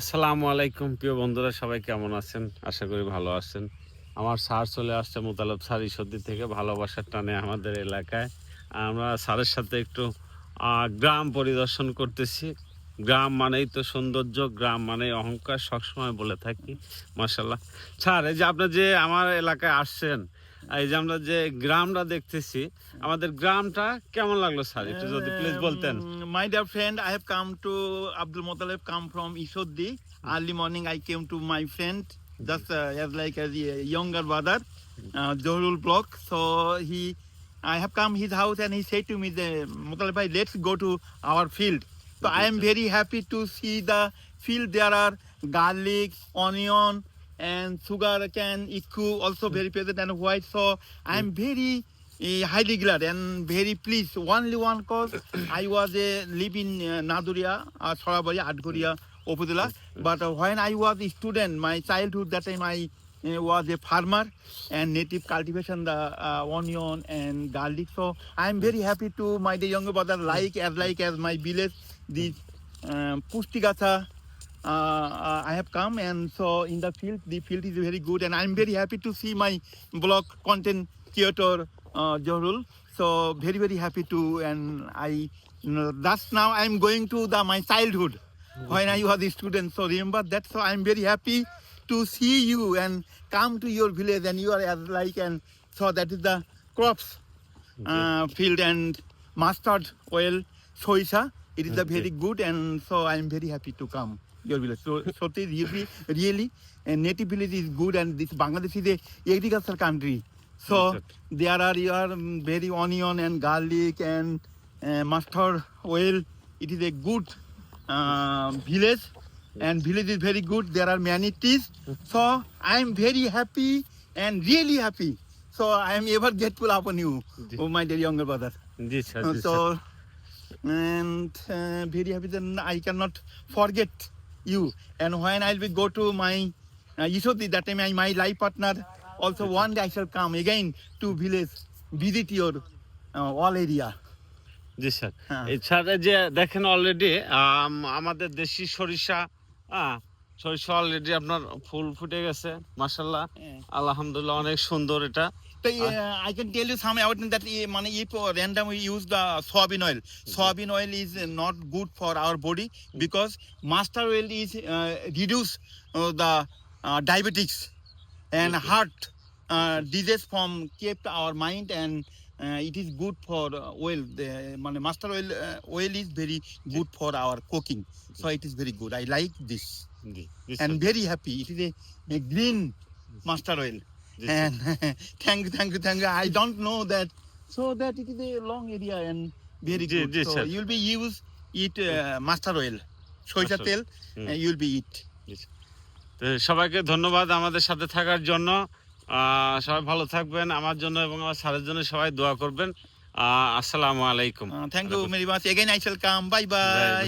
আসসালামু আলাইকুম, প্রিয় বন্ধুরা, সবাই কেমন আছেন? আশা করি ভালো আছেন। আমার স্যার চলে আসছে মোতালেব স্যার ঈশ্বরদী থেকে ভালোবাসার টানে আমাদের এলাকায়। আমরা স্যারের সাথে একটু গ্রাম পরিদর্শন করতেছি। গ্রাম মানেই তো সৌন্দর্য, গ্রাম মানেই অহংকার, সবসময় বলে থাকি মাসাল্লাহ স্যার, এই যে আপনি যে আমার এলাকায় আসছেন এই যে আমরা যে গ্রামটা দেখতেছি আমাদের গ্রামটা কেমন লাগল স্যার? একটু যদি প্লিজ বলতেন। My dear friend I have come to Abdul Motaleb come from ইসদ্দি early morning I came to my friend just as like as younger brother Zahurul block so he I have come his house and he said to me যে মোতালেব ভাই let's go to our field তো I am very happy to see the field there are garlic onion and sugar can ikku also very present and white. So I am very uh, highly glad and very pleased. Only one cause I was a live in uh, Naduria, uh, Sorabari, Adgoria, Opudula. But uh, when I was a student, my childhood, that time I uh, was a farmer and native cultivation, the uh, onion and garlic. So I am very happy to my the younger brother like as like as my village, this um, Pustigatha uh, uh, I have come and so in the field, the field is very good and I'm very happy to see my blog content creator uh, Jorul. So very very happy to and I you know, that's now I'm going to the my childhood when I was a student. So remember that. So I'm very happy to see you and come to your village and you are as like and so that is the crops uh, field and mustard oil soisa. It is a very good and so I am very happy to come your village. So so it is really really and native village is good and this Bangladesh is a agricultural country. So Yes, there are your um, very onion and garlic and uh, mustard oil. It is a good uh, village and village is very good. There are many trees. So I am very happy and really happy. So I am ever grateful upon you, oh my dear younger brother. Uh, sir so and uh, very happy then I cannot forget you. And when I'll be go to my uh, Yishoti, that time I, my life partner, also one day I shall come again to village, visit your uh, all area. জি sir হ্যাঁ। এছাড়া যে দেখেন already আমাদের দেশি সরিষা সরিষা already আপনার ফুল ফুটে গেছে মাশাল্লাহ আলহামদুলিল্লাহ অনেক সুন্দর এটা। I can tell you some awarding that মানে ই random use soybean oil soybean oil is not good for our body because mustard oil is reduce the diabetics and heart disease from our mind and it is good for well মানে mustard oil oil is very good for our cooking so it is very good I like this and very happy it is a green mustard oil thank you thank you thank you I don't know that so that it is a long area and very good be use it mustard oil সরিষা তেল you will be ইট সবাইকে ধন্যবাদ আমাদের সাথে থাকার জন্য। সবাই ভালো থাকবেন আমার জন্য এবং আমার স্যারের জন্য সবাই দোয়া করবেন। আসসালামু আলাইকুম। Thank you very much again I come bye bye